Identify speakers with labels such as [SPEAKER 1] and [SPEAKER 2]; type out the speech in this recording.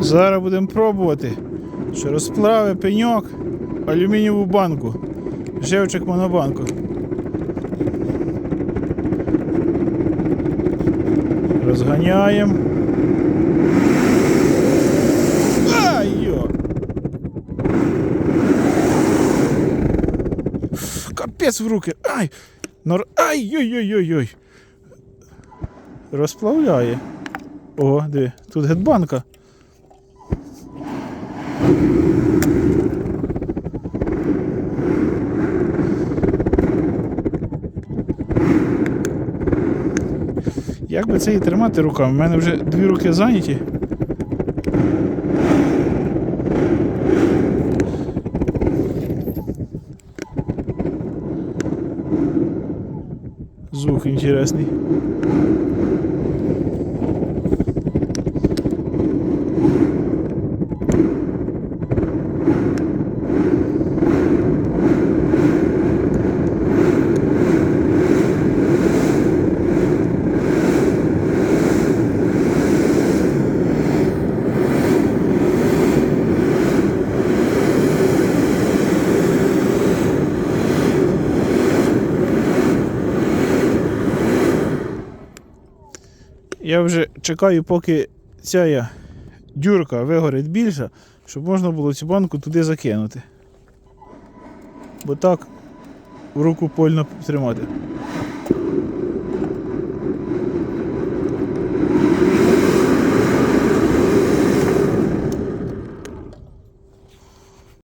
[SPEAKER 1] Зараз будемо пробувати, що розплави пеньок, алюмінієву банку, живчик монобанку. Розганяємо. Ай, йо! Капець в руки! Ай! Нор... Ай-йой-йой-йой-йой! Розплавляє. О, диви, тут гетбанка. Як би це і тримати руками? У мене вже дві руки зайняті. Звук интересный. Я вже чекаю, поки ця дюрка вигорить більше, щоб можна було цю банку туди закинути. Бо так руку польно тримати.